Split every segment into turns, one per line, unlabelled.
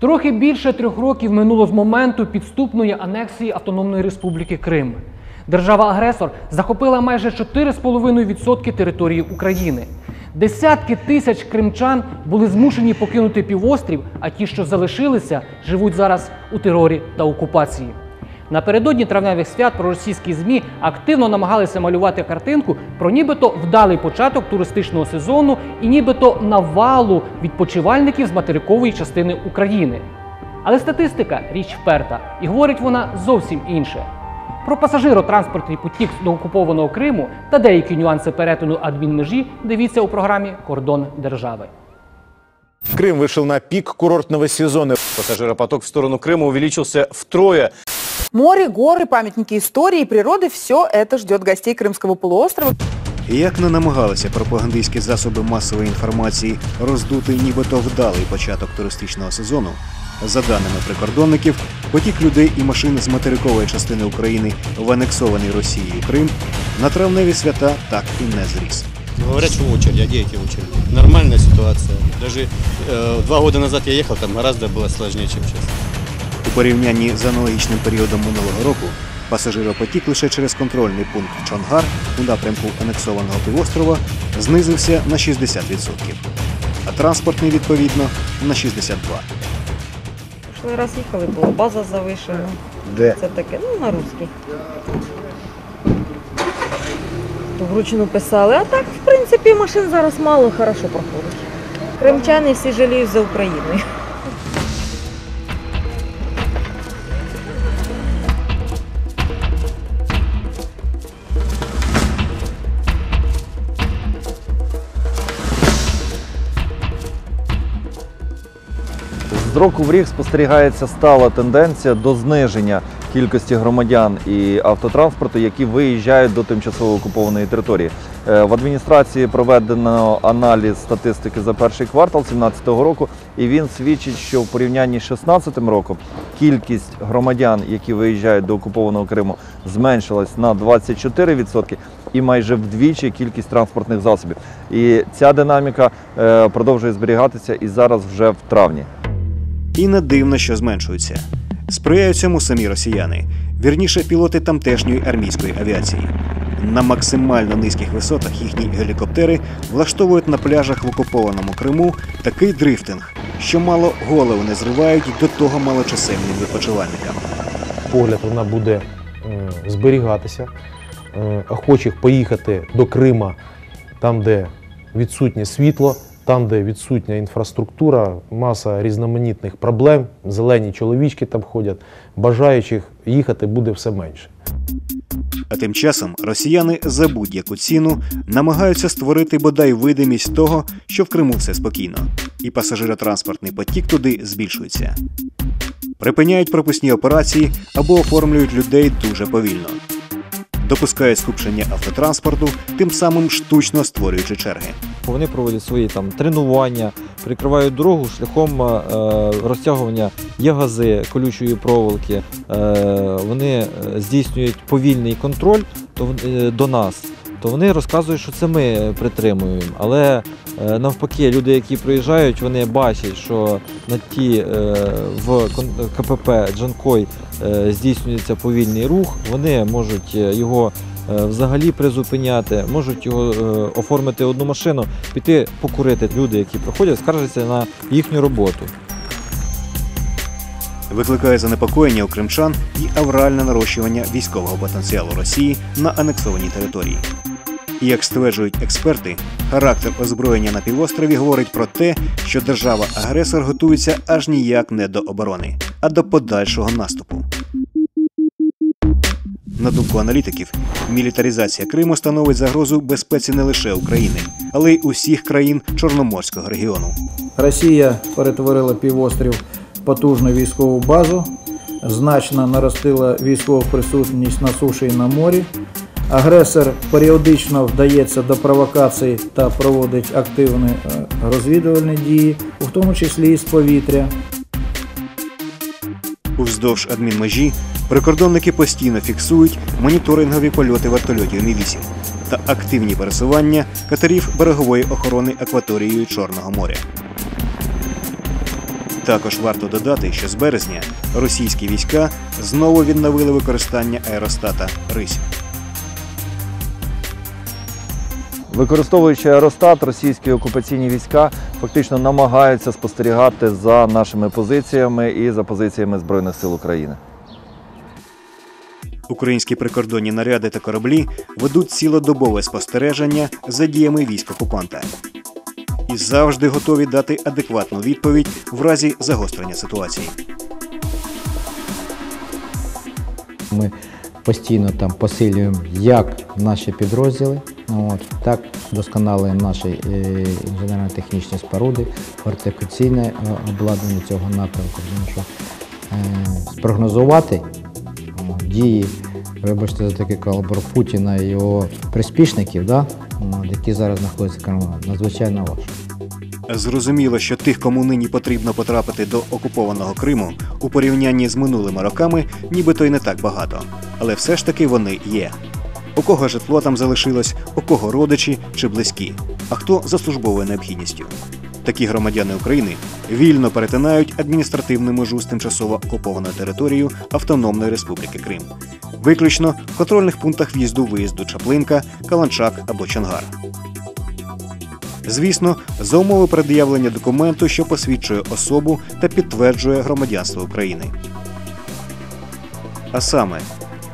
Трохи більше трьох років минуло з моменту підступної анексії Автономної Республіки Крим. Держава-агресор захопила майже 4,5% території України. Десятки тисяч кримчан були змушені покинути півострів, а ті, що залишилися, живуть зараз у терорі та окупації. Напередодні травневих свят проросійські ЗМІ активно намагалися малювати картинку про нібито вдалий початок туристичного сезону і нібито навалу відпочивальників з материкової частини України. Але статистика річ вперта, і говорить вона зовсім інше. Про пасажиротранспортний потік до окупованого Криму та деякі нюанси перетину адмінмежі дивіться у програмі Кордон держави.
Крым вышел на пик курортного сезона.
Пассажиропоток в сторону Крыма увеличился втрое.
Море, горы, памятники истории и природы – все это ждет гостей Крымского полуострова.
І Як не намагалися пропагандистські засоби масової інформації роздути нібито вдалий початок туристичного сезону, за даними прикордонників, потік людей і машин з материкової частини України в анексований Росією Крим на травневі свята так і не зріс.
Говорят, что очередь, а где эти очереди? Нормальная ситуация. Даже э, два года назад я ехал, там гораздо было сложнее, чем сейчас.
У порівнянні з аналогічним періодом минулого року пасажиропотік лише через контрольний пункт Чонгар у напрямку анексованого півострова знизився на 60%, а транспортний відповідно на 62%.
Прошлий раз їхали, була база завишена.
Де?
Це таке, ну, на русській. Вручну писали. А так, в принципі, машин зараз мало, хорошо проходить. Кримчани всі жаліють за Україною.
Року в рік спостерігається стала тенденція до зниження кількості громадян і автотранспорту, які виїжджають до тимчасово окупованої території. Е, В адміністрації проведено аналіз статистики за перший квартал 2017 року, і він свідчить, що в порівнянні з 2016 роком кількість громадян, які виїжджають до окупованого Криму, зменшилась на 24% і майже вдвічі кількість транспортних засобів. І ця динаміка е, продовжує зберігатися і зараз вже в травні.
І не дивно, що зменшуються. Сприяють цьому самі росіяни, вірніше пілоти тамтешньої армійської авіації. На максимально низьких висотах їхні гелікоптери влаштовують на пляжах в окупованому Криму такий дрифтинг, що мало голову не зривають до того малочисельним відпочивальникам.
погляд вона буде зберігатися. Е, Охочих поїхати до Крима, там, де відсутнє світло, там, де відсутня інфраструктура, маса різноманітних проблем, зелені чоловічки там ходять, бажаючих їхати буде все менше.
А тим часом росіяни за будь-яку ціну намагаються створити бодай видимість того, що в Криму все спокійно, і пасажиротранспортний потік туди збільшується. Припиняють пропускні операції або оформлюють людей дуже повільно. Допускають скупчення автотранспорту, тим самим штучно створюючи черги.
Вони проводять свої там тренування, прикривають дорогу шляхом е, розтягування ягази колючої проволоки. Е, вони е, здійснюють повільний контроль до, е, до нас. То вони розказують, що це ми притримуємо. Але е, навпаки, люди, які приїжджають, вони бачать, що на ті е, в КПП Джанкой е, здійснюється повільний рух. Вони можуть його взагалі призупиняти, можуть його оформити одну машину, піти покурити. Люди, які приходять, скаржаться на їхню роботу.
Викликає занепокоєння у кримчан і авральне нарощування військового потенціалу Росії на анексованій території. Як стверджують експерти, характер озброєння на півострові говорить про те, що держава-агресор готується аж ніяк не до оборони, а до подальшого наступу. На думку аналітиків, мілітаризація Криму становить загрозу безпеці не лише України, але й усіх країн Чорноморського регіону.
Росія перетворила півострів потужну військову базу, значно наростила військову присутність на суші і на морі. Агресор періодично вдається до провокацій та проводить активні е, розвідувальні дії, у тому числі і з повітря.
Уздовж адмінмежі прикордонники постійно фіксують моніторингові польоти вертольотів Мі-8 та активні пересування катерів берегової охорони акваторією Чорного моря. Також варто додати, що з березня російські війська знову відновили використання аеростата Рись.
Використовуючи аеростат, російські окупаційні війська фактично намагаються спостерігати за нашими позиціями і за позиціями Збройних сил України.
Українські прикордонні наряди та кораблі ведуть цілодобове спостереження за діями військ окупанта і завжди готові дати адекватну відповідь в разі загострення ситуації.
Ми постійно там посилюємо як наші підрозділи, от, так досконалюємо наші е, інженерно-технічні споруди, фортифікаційне е, обладнання цього напрямку. Тому що е, спрогнозувати дії, вибачте за такий калабор Путіна і його приспішників, да, які зараз знаходяться в Криму, надзвичайно важко.
Зрозуміло, що тих, кому нині потрібно потрапити до окупованого Криму, у порівнянні з минулими роками, нібито й не так багато. Але все ж таки вони є. У кого житло там залишилось, у кого родичі чи близькі, а хто за службовою необхідністю. Такі громадяни України вільно перетинають адміністративну межу з тимчасово окупованою територією Автономної Республіки Крим, виключно в контрольних пунктах в'їзду-виїзду Чаплинка, Каланчак або Чонгар. Звісно, за умови пред'явлення документу, що посвідчує особу та підтверджує громадянство України. А саме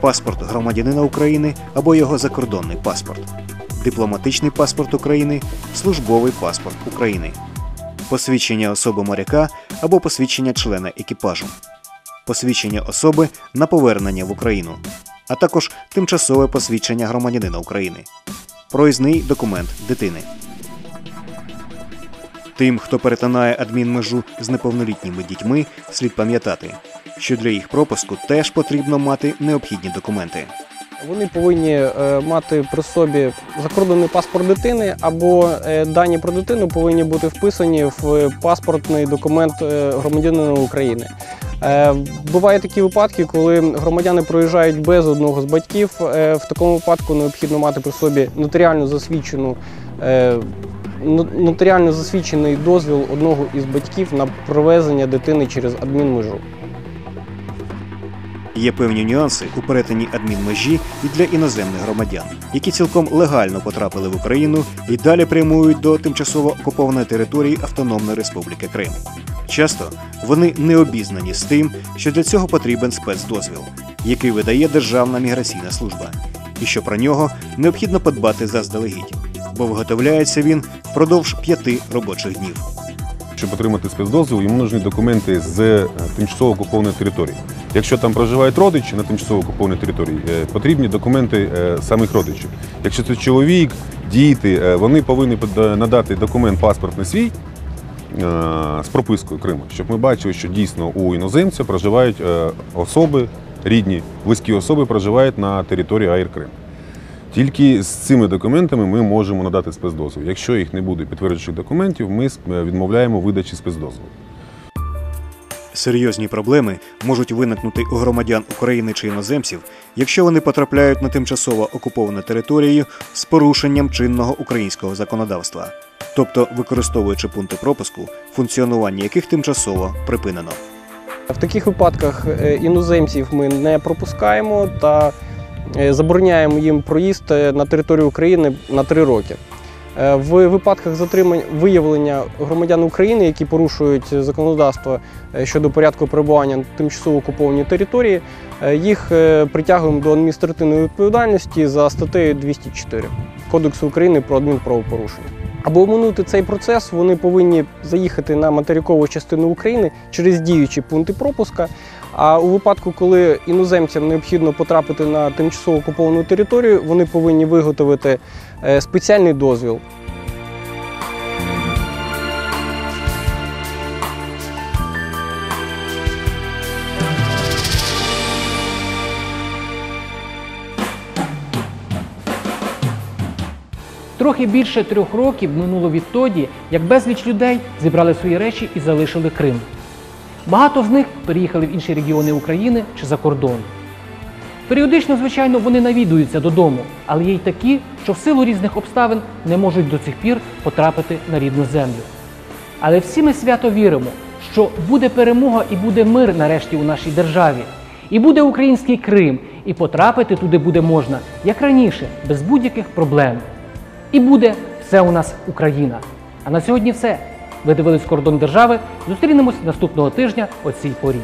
паспорт громадянина України або його закордонний паспорт, дипломатичний паспорт України, службовий паспорт України, посвідчення особи моряка або посвідчення члена екіпажу, посвідчення особи на повернення в Україну, а також тимчасове посвідчення громадянина України, проїзний документ дитини. Тим, хто перетинає адмінмежу з неповнолітніми дітьми, слід пам'ятати, що для їх пропуску теж потрібно мати необхідні документи.
Вони повинні е, мати при собі закордонний паспорт дитини або е, дані про дитину повинні бути вписані в паспортний документ е, громадянина України. Бувають такі випадки, коли громадяни проїжджають без одного з батьків. В такому випадку необхідно мати при собі нотаріально засвідчену. Нотаріально засвідчений дозвіл одного із батьків на провезення дитини через адмінмежу.
Є певні нюанси у перетині адмінмежі і для іноземних громадян, які цілком легально потрапили в Україну і далі прямують до тимчасово окупованої території Автономної Республіки Крим. Часто вони не обізнані з тим, що для цього потрібен спецдозвіл, який видає Державна міграційна служба, і що про нього необхідно подбати заздалегідь, бо виготовляється він впродовж п'яти робочих днів.
Щоб отримати спецдозвіл, йому нужні документи з е, тимчасово окупованої території. Якщо там проживають родичі на тимчасово окупованій території, е, потрібні документи е, самих родичів. Якщо це чоловік, діти, е, вони повинні надати документ паспортний свій е, з пропискою Криму, щоб ми бачили, що дійсно у іноземця проживають особи, рідні, близькі особи проживають на території АІР Крим. Тільки з цими документами ми можемо надати спецдозвіл. Якщо їх не буде підтверджуючих документів, ми відмовляємо видачі спецдозволу.
Серйозні проблеми можуть виникнути у громадян України чи іноземців, якщо вони потрапляють на тимчасово окуповану територію з порушенням чинного українського законодавства, тобто використовуючи пункти пропуску, функціонування яких тимчасово припинено.
В таких випадках е, іноземців ми не пропускаємо та е, забороняємо їм проїзд е, на територію України на три роки. Е, В випадках затримань виявлення громадян України, які порушують законодавство е, щодо порядку перебування на тимчасово окупованій території, е, їх притягуємо до адміністративної відповідальності за статтею 204 Кодексу України про адмінправопорушення. Аби оминути цей процес, вони повинні заїхати на материкову частину України через діючі пункти пропуска. А у випадку, коли іноземцям необхідно потрапити на тимчасово окуповану територію, вони повинні виготовити е, спеціальний дозвіл.
Трохи більше трьох років минуло відтоді, як безліч людей зібрали свої речі і залишили Крим. Багато з них переїхали в інші регіони України чи за кордон. Періодично, звичайно, вони навідуються додому, але є й такі, що в силу різних обставин не можуть до цих пір потрапити на рідну землю. Але всі ми свято віримо, що буде перемога і буде мир нарешті у нашій державі. І буде український Крим, і потрапити туди буде можна, як раніше, без будь-яких проблем. І буде все у нас Україна. А на сьогодні все. Ви дивились кордон держави. Зустрінемось наступного тижня о цій порі.